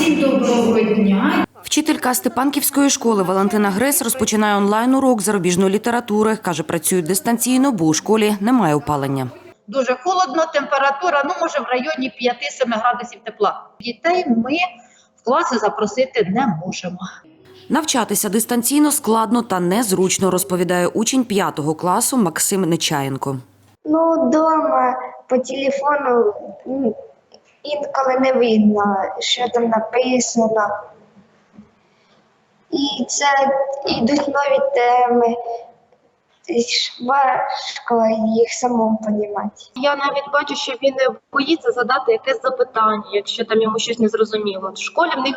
Всім доброго дня. Вчителька Степанківської школи Валентина Грес розпочинає онлайн-урок зарубіжної літератури. Каже, працюють дистанційно, бо у школі немає опалення. дуже холодно, температура, ну може в районі 5-7 градусів тепла. Дітей ми в класи запросити не можемо. Навчатися дистанційно складно та незручно, розповідає учень 5 класу Максим Нечаєнко. Ну, вдома по телефону м, інколи не видно, що там написано. І це йдуть нові теми. Важко їх самому понімати. Я навіть бачу, що він боїться задати якесь запитання, якщо там йому щось не зрозуміло. В школі в них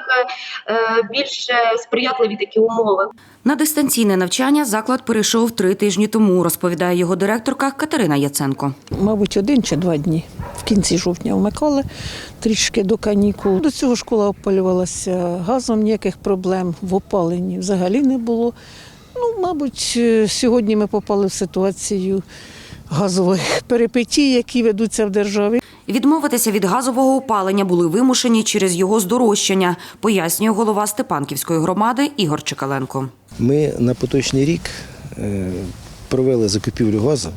е, е, більш сприятливі такі умови. На дистанційне навчання заклад перейшов три тижні тому, розповідає його директорка Катерина Яценко. мабуть, один чи два дні. В кінці жовтня вмикали трішки до канікул. До цього школа опалювалася газом, ніяких проблем в опаленні взагалі не було. Ну, мабуть, е, сьогодні ми попали в ситуацію газових перипетій, які ведуться в державі. Відмовитися від газового опалення були вимушені через його здорожчання, пояснює голова Степанківської громади Ігор Чекаленко. Ми на поточний рік е, провели закупівлю газу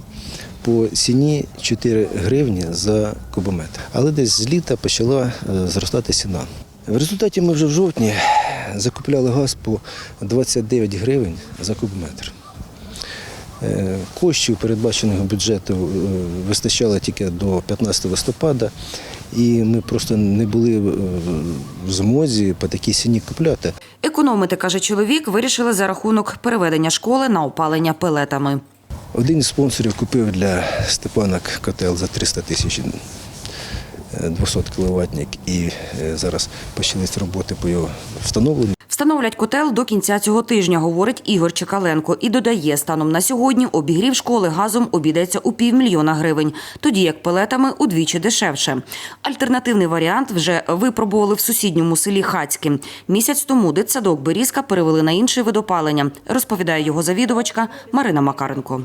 по ціні 4 гривні за кубометр. Але десь з літа почала е, зростати ціна. В результаті ми вже в жовтні закупляли газ по 29 гривень за кубометр. Е, Коштів передбаченого бюджету е, вистачало тільки до 15 листопада, і ми просто не були в змозі по такій ціні купляти. Економити, каже чоловік, вирішили за рахунок переведення школи на опалення пелетами. Один із спонсорів купив для Степана котел за 300 тисяч 200 кВт, і е, зараз почались роботи по його встановленню. Встановлять котел до кінця цього тижня, говорить Ігор Чекаленко. І додає, станом на сьогодні обігрів школи газом обійдеться у півмільйона гривень, тоді як пелетами удвічі дешевше. Альтернативний варіант вже випробували в сусідньому селі Хацьке. Місяць тому дитсадок Берізка перевели на інший вид опалення, розповідає його завідувачка Марина Макаренко.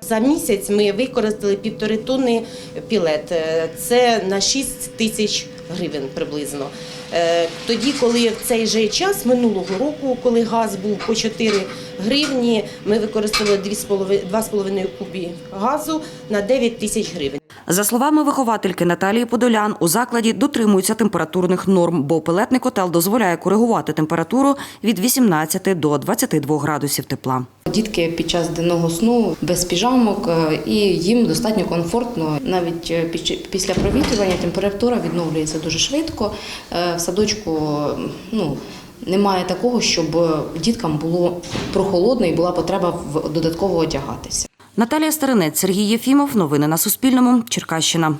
За місяць ми використали півтори тонни пілет. Е, Це на 6 тисяч гривень приблизно. Е, Тоді, коли в цей же час минулого року, коли газ був по 4 гривні, ми використали 2,5 2,5 кубі газу на 9 тисяч гривень. За словами виховательки Наталії Подолян, у закладі дотримуються температурних норм, бо пелетний котел дозволяє коригувати температуру від 18 до 22 градусів тепла. Дітки під час денного сну без піжамок е, і їм достатньо комфортно. Навіть е, після провітрювання температура відновлюється дуже швидко. Е, В садочку ну, немає такого, щоб діткам було прохолодно і була потреба додатково одягатися. Наталія Старинець, Сергій Єфімов. Новини на Суспільному. Черкащина.